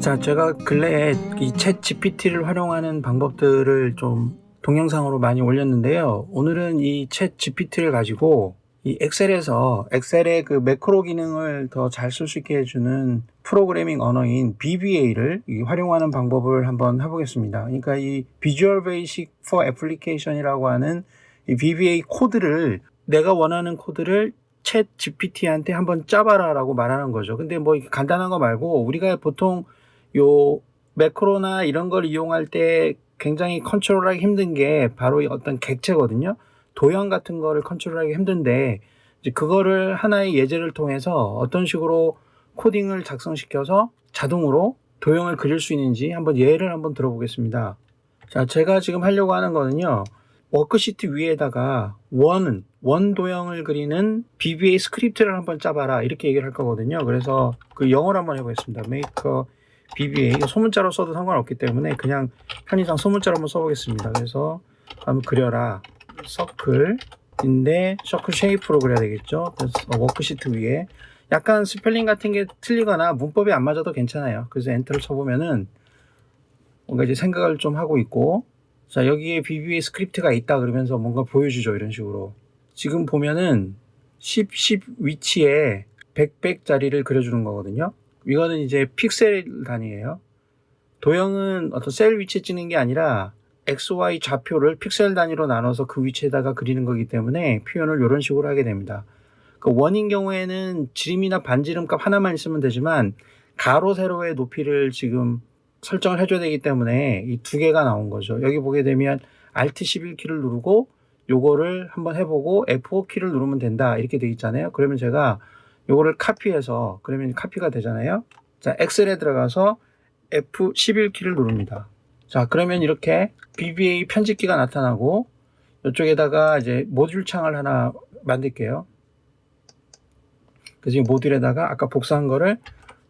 자, 제가 근래에 이챗 GPT를 활용하는 방법들을 좀 동영상으로 많이 올렸는데요. 오늘은 이 챗 GPT를 가지고 이 엑셀에서 엑셀의 그 매크로 기능을 더 잘 쓸 수 있게 해주는 프로그래밍 언어인 VBA를 활용하는 방법을 한번 해보겠습니다. 그러니까 이 Visual Basic for Application이라고 하는 이 VBA 코드를 내가 원하는 코드를 챗 GPT한테 한번 짜봐라라고 말하는 거죠. 근데 뭐 간단한 거 말고 우리가 보통 요 매크로나 이런 걸 이용할 때 굉장히 컨트롤하기 힘든 게 바로 이 어떤 객체거든요. 도형 같은 거를 컨트롤하기 힘든데 이제 그거를 하나의 예제를 통해서 어떤 식으로 코딩을 작성시켜서 자동으로 도형을 그릴 수 있는지 한번 예를 한번 들어보겠습니다. 자, 제가 지금 하려고 하는 거는요. 워크시트 위에다가 원은 원 도형을 그리는 VBA 스크립트를 한번 짜봐라 이렇게 얘기를 할 거거든요. 그래서 그 영어로 한번 해보겠습니다. Make a VBA 이거 소문자로 써도 상관없기 때문에 그냥 편의상 소문자로 한번 써보겠습니다. 그래서 한번 그려라 서클인데 서클 쉐이프로 그려야 되겠죠. 그래서 워크시트 위에 약간 스펠링 같은 게 틀리거나 문법이 안 맞아도 괜찮아요. 그래서 엔터를 쳐보면은 뭔가 이제 생각을 좀 하고 있고 자 여기에 VBA 스크립트가 있다 그러면서 뭔가 보여주죠 이런 식으로 지금 보면은 10, 10 위치에 100, 100짜리를 그려주는 거거든요 이거는 이제 픽셀 단위예요 도형은 어떤 셀 위치에 찍는 게 아니라 XY 좌표를 픽셀 단위로 나눠서 그 위치에다가 그리는 거기 때문에 표현을 이런 식으로 하게 됩니다 그 원인 경우에는 지름이나 반지름 값 하나만 있으면 되지만 가로 세로의 높이를 지금 설정을 해줘야 되기 때문에 이 두 개가 나온 거죠. 여기 보게 되면 Alt 11키를 누르고 요거를 한번 해보고 F5 키를 누르면 된다 이렇게 돼 있잖아요. 그러면 제가 요거를 카피해서 그러면 카피가 되잖아요. 자 엑셀에 들어가서 F11 키를 누릅니다. 자 그러면 이렇게 BBA 편집기가 나타나고 이쪽에다가 이제 모듈 창을 하나 만들게요. 그래서 이 모듈에다가 아까 복사한 거를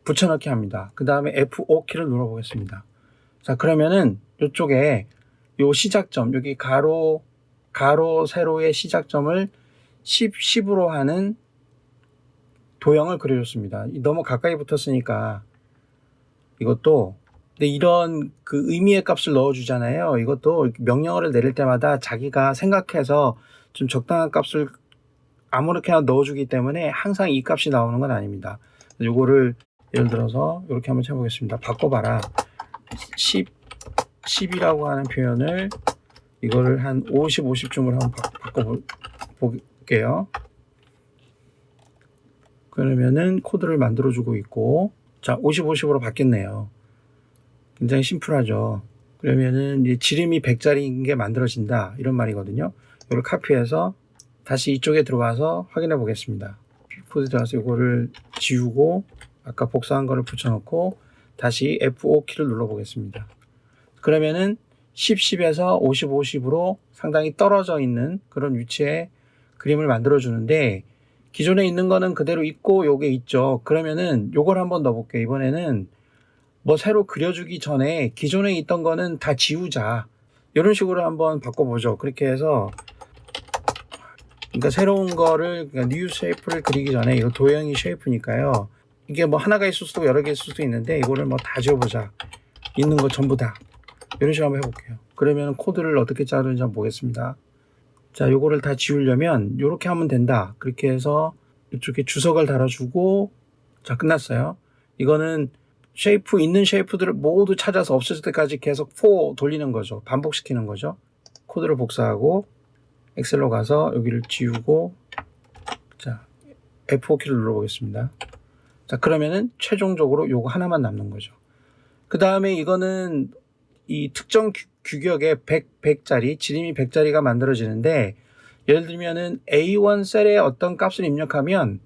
붙여넣기 합니다. 그 다음에 F5 키를 눌러보겠습니다. 자, 그러면은 이쪽에 요 시작점, 여기 가로, 가로, 세로의 시작점을 10, 10으로 하는 도형을 그려줬습니다. 너무 가까이 붙었으니까 이것도 근데 이런 그 의미의 값을 넣어주잖아요. 이것도 명령어를 내릴 때마다 자기가 생각해서 좀 적당한 값을 아무렇게나 넣어주기 때문에 항상 이 값이 나오는 건 아닙니다. 요거를 예를 들어서 이렇게 한번 해보겠습니다. 바꿔봐라. 10, 10이라고 하는 표현을 이거를 한 50, 50쯤으로 한번 바, 꿔볼게요 그러면은 코드를 만들어주고 있고 자, 50, 50으로 바뀌었네요. 굉장히 심플하죠. 그러면은 이제 지름이 100짜리인 게 만들어진다. 이런 말이거든요. 이걸 카피해서 다시 이쪽에 들어와서 확인해 보겠습니다. 코드 들어가서 이거를 지우고 아까 복사한 거를 붙여놓고 다시 F5 키를 눌러 보겠습니다. 그러면은 10, 10에서 50, 50으로 상당히 떨어져 있는 그런 위치에 그림을 만들어 주는데 기존에 있는 거는 그대로 있고 요게 있죠. 그러면은 요걸 한번 넣어 볼게요. 이번에는 뭐 새로 그려주기 전에 기존에 있던 거는 다 지우자. 이런 식으로 한번 바꿔보죠. 그렇게 해서 그러니까 새로운 거를 그러니까 뉴 쉐이프를 그리기 전에 이거 도형이 쉐이프니까요. 이게 뭐 하나가 있을 수도 여러 개 있을 수도 있는데 이거를 뭐 다 지워보자. 있는 거 전부 다. 이런 식으로 한번 해볼게요. 그러면 코드를 어떻게 자르는지 한번 보겠습니다. 자, 요거를 다 지우려면 이렇게 하면 된다. 그렇게 해서 이쪽에 주석을 달아주고 자, 끝났어요. 이거는 쉐이프 있는 쉐이프들을 모두 찾아서 없어질 때까지 계속 4 돌리는 거죠. 반복시키는 거죠. 코드를 복사하고 엑셀로 가서 여기를 지우고 자, F4키를 눌러보겠습니다. 자, 그러면은 최종적으로 요거 하나만 남는 거죠. 그 다음에 이거는 이 특정 규, 격의 100, 100짜리, 지름이 100짜리가 만들어지는데, 예를 들면은 A1 셀에 어떤 값을 입력하면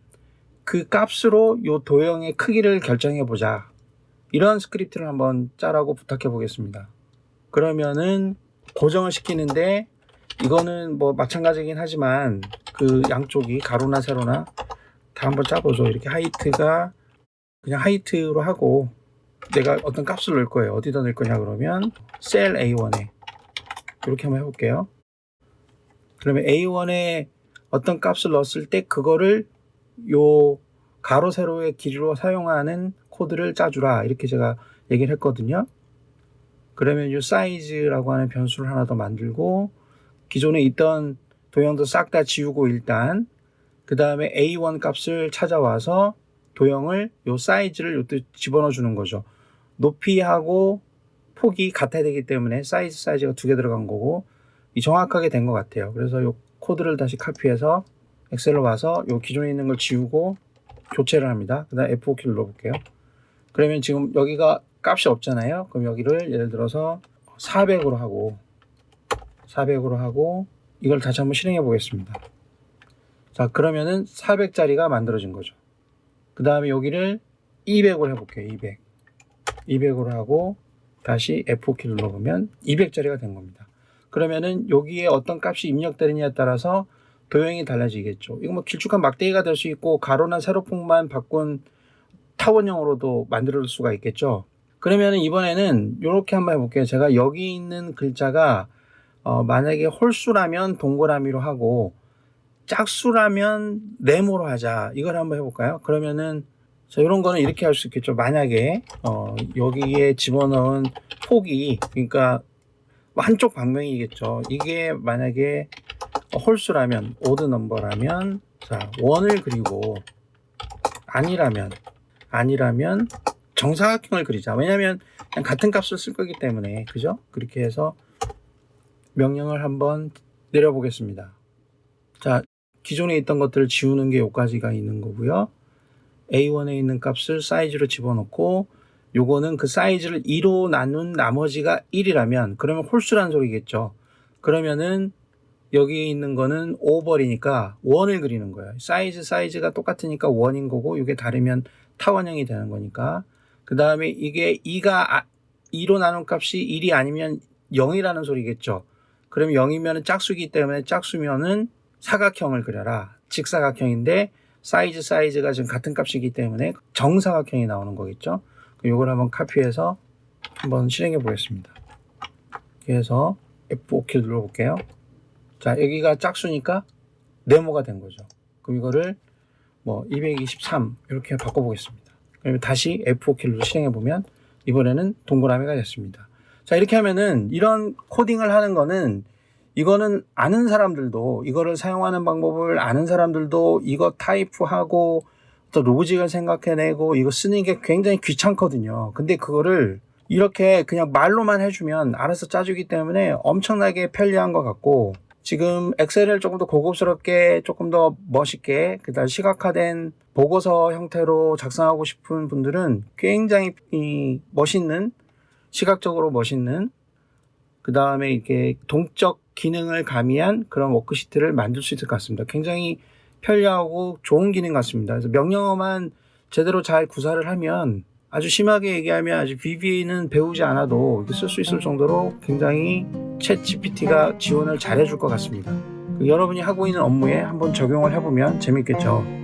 그 값으로 요 도형의 크기를 결정해 보자. 이런 스크립트를 한번 짜라고 부탁해 보겠습니다. 그러면은 고정을 시키는데, 이거는 뭐 마찬가지긴 하지만 그 양쪽이 가로나 세로나 다 한번 짜보죠. 이렇게 하이트가 그냥 하이트로 하고 내가 어떤 값을 넣을 거예요. 어디다 넣을 거냐 그러면 셀 A1에 이렇게 한번 해볼게요. 그러면 A1에 어떤 값을 넣었을 때 그거를 요 가로 세로의 길이로 사용하는 코드를 짜주라 이렇게 제가 얘기를 했거든요. 그러면 이 사이즈라고 하는 변수를 하나 더 만들고 기존에 있던 도형도 싹 다 지우고 일단 그 다음에 A1 값을 찾아와서 도형을 요 사이즈를 요때 집어넣어 주는 거죠. 높이하고 폭이 같아야 되기 때문에 사이즈 사이즈가 두 개 들어간 거고 이 정확하게 된 것 같아요. 그래서 요 코드를 다시 카피해서 엑셀로 와서 요 기존에 있는 걸 지우고 교체를 합니다. 그 다음 F5 키를 눌러볼게요. 그러면 지금 여기가 값이 없잖아요. 그럼 여기를 예를 들어서 400으로 하고 400으로 하고 이걸 다시 한번 실행해 보겠습니다. 자 그러면은 400짜리가 만들어진 거죠. 그 다음에 여기를 200으로 해볼게요. 200 200으로 하고 다시 F4키 눌러보면 200짜리가 된 겁니다. 그러면은 여기에 어떤 값이 입력되느냐에 따라서 도형이 달라지겠죠. 이거 뭐 길쭉한 막대기가 될 수 있고 가로나 세로폭만 바꾼 타원형으로도 만들 수가 있겠죠. 그러면은 이번에는 이렇게 한번 해볼게요. 제가 여기 있는 글자가 어, 만약에 홀수라면 동그라미로 하고 짝수라면 네모로 하자. 이걸 한번 해볼까요? 그러면은 자 이런 거는 이렇게 할 수 있겠죠. 만약에 어, 여기에 집어넣은 폭이 그러니까 한쪽 방면이겠죠. 이게 만약에 홀수라면 오드 넘버라면 자 원을 그리고 아니라면 아니라면 정사각형을 그리자. 왜냐하면 같은 값을 쓸 거기 때문에 그죠? 그렇게 해서 명령을 한번 내려보겠습니다. 자 기존에 있던 것들을 지우는 게 여기까지가 있는 거고요. A1에 있는 값을 사이즈로 집어넣고 요거는 그 사이즈를 2로 나눈 나머지가 1이라면 그러면 홀수란 소리겠죠. 그러면은 여기 있는 거는 오버리니까 원을 그리는 거예요. 사이즈 사이즈가 똑같으니까 원인 거고 이게 다르면 타원형이 되는 거니까. 그 다음에 이게 2가 2로 나눈 값이 1이 아니면 0이라는 소리겠죠. 그러면 0이면 짝수기 때문에 짝수면은 사각형을 그려라. 직사각형인데 사이즈 사이즈가 지금 같은 값이기 때문에 정사각형이 나오는 거겠죠. 이걸 한번 카피해서 한번 실행해 보겠습니다. 그래서 F5키 눌러볼게요. 자 여기가 짝수니까 네모가 된 거죠. 그럼 이거를 뭐 223 이렇게 바꿔보겠습니다. 그러면 다시 F5키를 실행해 보면 이번에는 동그라미가 됐습니다. 자 이렇게 하면은 이런 코딩을 하는 거는 이거는 아는 사람들도 이거를 사용하는 방법을 아는 사람들도 이거 타이프하고 또 로직을 생각해내고 이거 쓰는 게 굉장히 귀찮거든요. 근데 그거를 이렇게 그냥 말로만 해주면 알아서 짜주기 때문에 엄청나게 편리한 것 같고 지금 엑셀을 조금 더 고급스럽게 조금 더 멋있게 그다음 시각화된 보고서 형태로 작성하고 싶은 분들은 굉장히 이 멋있는 시각적으로 멋있는 그 다음에 이렇게 동적 기능을 가미한 그런 워크시트를 만들 수 있을 것 같습니다. 굉장히 편리하고 좋은 기능 같습니다. 그래서 명령어만 제대로 잘 구사를 하면 아주 심하게 얘기하면 아주 VBA는 배우지 않아도 쓸 수 있을 정도로 굉장히 챗 GPT가 지원을 잘 해줄 것 같습니다. 그 여러분이 하고 있는 업무에 한번 적용을 해보면 재밌겠죠.